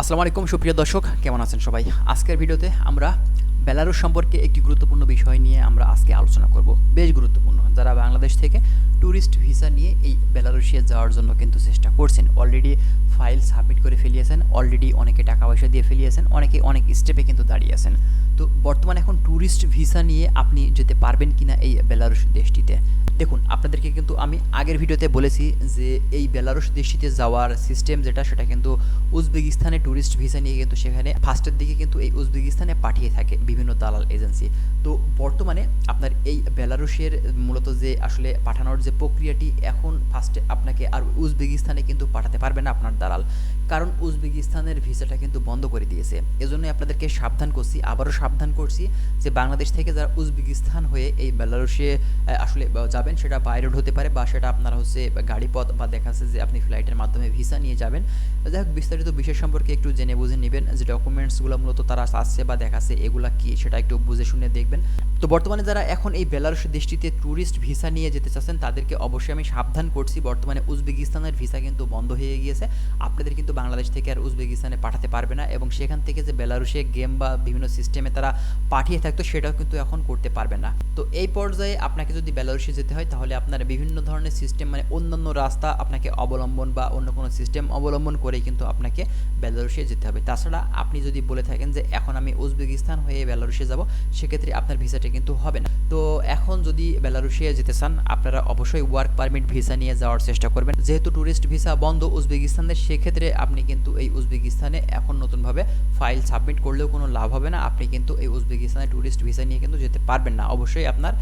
আসসালামু আলাইকুম, সুপ্রিয় দর্শক, কেমন আছেন সবাই? আজকের ভিডিওতে আমরা বেলারুস সম্পর্কে একটি গুরুত্বপূর্ণ বিষয় নিয়ে আমরা আজকে আলোচনা করব। বেশ গুরুত্বপূর্ণ। যারা বাংলাদেশ থেকে ট্যুরিস্ট ভিসা নিয়ে এই বেলারুশিয়া যাওয়ার জন্য কিন্তু চেষ্টা করছেন, অলরেডি ফাইল সাবমিট করে ফেলিয়েছেন, অলরেডি অনেকে টাকা পয়সা দিয়ে ফেলিয়েছেন, অনেকে অনেক স্টেপে কিন্তু দাঁড়িয়ে আছেন। তো বর্তমানে এখন ট্যুরিস্ট ভিসা নিয়ে আপনি যেতে পারবেন কিনা এই বেলারুশ দেশটিতে? দেখুন, আপনাদেরকে কিন্তু আমি আগের ভিডিওতে বলেছি যে এই বেলারুশ দেশটিতে যাওয়ার সিস্টেম যেটা, সেটা কিন্তু উজবেকিস্তানে ট্যুরিস্ট ভিসা নিয়ে কিন্তু সেখানে ফার্স্টের দিকে কিন্তু এই উজবেকিস্তানে পাঠিয়ে থাকে বিভিন্ন দালাল এজেন্সি তো বর্তমানে আপনার এই বেলারুশের মূলত যে আসলে পাঠানোর যে প্রক্রিয়াটি, এখন ফার্স্টে আপনাকে আর উজবেকিস্তানে কিন্তু পাঠাতে পারবে না আপনার দালাল। কারণ উজবেকিস্তানের ভিসাটা কিন্তু বন্ধ করে দিয়েছে। এজন্যই আপনাদেরকে সাবধান করছি, আবারও সাবধান করছি যে বাংলাদেশ থেকে যারা উজবেকিস্তান হয়ে এই বেলারুশে আসলে যাবেন, সেটা বাই রোড হতে পারে বা সেটা আপনারা হচ্ছে গাড়ি পথ বা দেখা যাচ্ছে যে আপনি ফ্লাইটের মাধ্যমে ভিসা নিয়ে যাবেন। যাই হোক, বিস্তারিত বিষয় সম্পর্কে একটু জেনে বুঝে নেবেন যে ডকুমেন্টসগুলো মূলত তারা আসছে বা দেখাচ্ছে, এগুলা কি সেটা একটু বুঝে শুনে দেখবেন। তো বর্তমানে যারা এখন এই বেলারুশ দেশটিতে ট্যুরিস্ট ভিসা নিয়ে যেতে চাচ্ছেন, তাদেরকে অবশ্যই আমি সাবধান করছি। বর্তমানে উজবেকিস্তানের ভিসা কিন্তু বন্ধ হয়ে গিয়েছে। আপনাদের কিন্তু বাংলাদেশ থেকে আর উজবেকিস্তানে পাঠাতে পারবে না এবং সেখান থেকে যে বেলারুশে গেম বা বিভিন্ন সিস্টেমে তারা পাঠিয়ে থাকতো, সেটাও কিন্তু এখন করতে পারবে না। তো এই পর্যায়ে আপনাকে যদি বেলারুশে যেতে হয়, তাহলে আপনার বিভিন্ন ধরনের সিস্টেম মানে অন্যান্য রাস্তা আপনাকে অবলম্বন বা অন্য কোনো সিস্টেম অবলম্বন করেই কিন্তু আপনাকে বেলারুশে যেতে হবে। তাছাড়া আপনি যদি বলে থাকেন যে, এখন আমি উজবেকিস্তান হয়ে বেলারুশে যাব, সেক্ষেত্রে আপনার ভিসাটা কিন্তু হবে না। তো এখন যদি বেলারুশে যেতে চান, আপনারা অবশ্যই ওয়ার্ক পারমিট ভিসা নিয়ে যাওয়ার চেষ্টা করবেন। যেহেতু ট্যুরিস্ট ভিসা বন্ধ উজবেকিস্তানের সেক্ষেত্রে আপনি কিন্তু এই উজবেকিস্তানে এখন নতুনভাবে ফাইল সাবমিট করলেও কোনো লাভ হবে না। আপনি কিন্তু এই উজবেকিস্তানে ট্যুরিস্ট ভিসা নিয়ে কিন্তু যেতে পারবেন না। অবশ্যই আপনার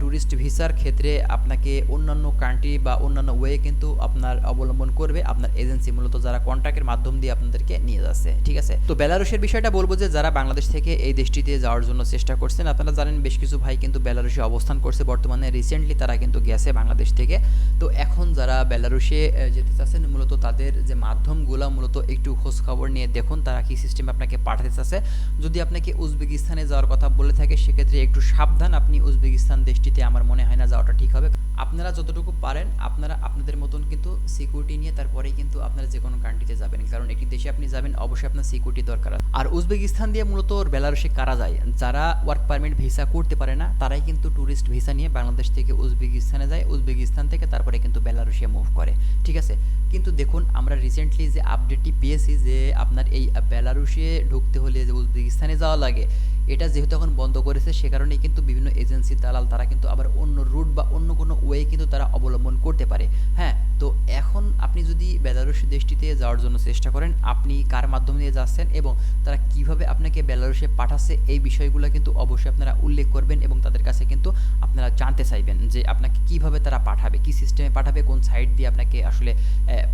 ট্যুরিস্ট ভিসার ক্ষেত্রে আপনাকে অন্যান্য কান্ট্রি বা অন্যান্য ওয়ে কিন্তু আপনার অবলম্বন করবে। আপনার এজেন্সি মূলত যারা কন্ট্যাক্টের মাধ্যম দিয়ে আপনাদেরকে নিয়ে যাচ্ছে, ঠিক আছে? তো বেলারুশের বিষয়টা বলব যে, যারা বাংলাদেশ থেকে এই দেশটিতে যাওয়ার জন্য চেষ্টা করছেন, আপনারা জানেন বেশ কিছু ভাই কিন্তু বেলারুশে অবস্থান করছে বর্তমানে। রিসেন্টলি তারা কিন্তু গেছে বাংলাদেশ থেকে। তো এখন যারা বেলারুশে যেতে চাচ্ছেন, মূলত তাদের যে মাধ্যমগুলো, মূলত একটু খোঁজ খবর নিয়ে দেখুন তারা কি সিস্টেম আপনাকে পাঠাতে চাচ্ছে। যদি আপনাকে উজবেকিস্তানে যাওয়ার কথা বলে থাকে, সেক্ষেত্রে একটু সাবধান। আপনি উজবেকিস্তান দেশটিতে আমার মনে হয় না যাওয়াটা ঠিক হবে। আপনারা যতটুকু পারেন, আপনারা আপনাদের মতন কিন্তু সিকিউরিটি নিয়ে তারপরেই কিন্তু আপনারা যে কোনো কান্ট্রিতে যাবেন। কারণ একটি দেশে আপনি যাবেন, অবশ্যই আপনার সিকিউরিটি দরকার আর উজবেকিস্তান দিয়ে মূলত বেলারুশে কারা যায়? যারা ওয়ার্ক পারমিট ভিসা করতে পারে না, তারাই কিন্তু ট্যুরিস্ট ভিসা নিয়ে বাংলাদেশ থেকে উজবেকিস্তানে যায়, উজবেকিস্তান থেকে তারপরে কিন্তু বেলারুশে মুভ করে। ঠিক আছে? কিন্তু দেখুন, আমরা রিসেন্টলি যে আপডেটটি পেয়েছি যে আপনার এই বেলারুশে ঢুকতে হলে যে উজবেকিস্তানে যাওয়া লাগে এটা যেহেতু এখন বন্ধ করেছে, সে কারণে কিন্তু বিভিন্ন এজেন্সি দালাল তারা কিন্তু আবার অন্য রুট বা অন্য কোনো ওয়ে কিন্তু তারা অবলম্বন করতে পারে। হ্যাঁ তো এখন আপনি যদি বেলারুশ দেশটিতে যাওয়ার জন্য চেষ্টা করেন, আপনি কার মাধ্যমে দিয়ে যাচ্ছেন এবং তারা কীভাবে আপনাকে বেলারুশে পাঠাচ্ছে, এই বিষয়গুলো কিন্তু অবশ্যই আপনারা উল্লেখ করবেন এবং তাদের কাছে কিন্তু আপনারা জানতে চাইবেন যে আপনাকে কীভাবে তারা পাঠাবে, কি সিস্টেমে পাঠাবে, কোন সাইট দিয়ে আপনাকে আসলে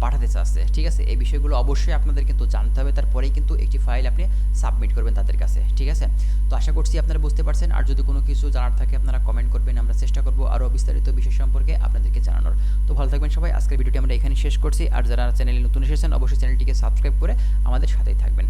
পাঠাতে চাচ্ছে, ঠিক আছে? এই বিষয়গুলো অবশ্যই আপনাদের কিন্তু জানতে হবে, তারপরেই কিন্তু একটি ফাইল আপনি সাবমিট করবেন তাদের কাছে, ঠিক আছে? তো আশা করছি আপনারা বুঝতে পারছেন। আর যদি কোনো কিছু জানার থাকে, আপনারা কমেন্ট করবেন, আমরা চেষ্টা করব আরও বিস্তারিত বিষয় সম্পর্কে আপনাদেরকে জানানোর। তো ভালো থাকবেন সবাই। আজকের ভিডিওটি আমরা এখানে শেষ করছি। আর যারা চ্যানেলে নতুন এসেছেন, অবশ্যই চ্যানেলটিকে সাবস্ক্রাইব করে আমাদের সাথেই থাকবেন।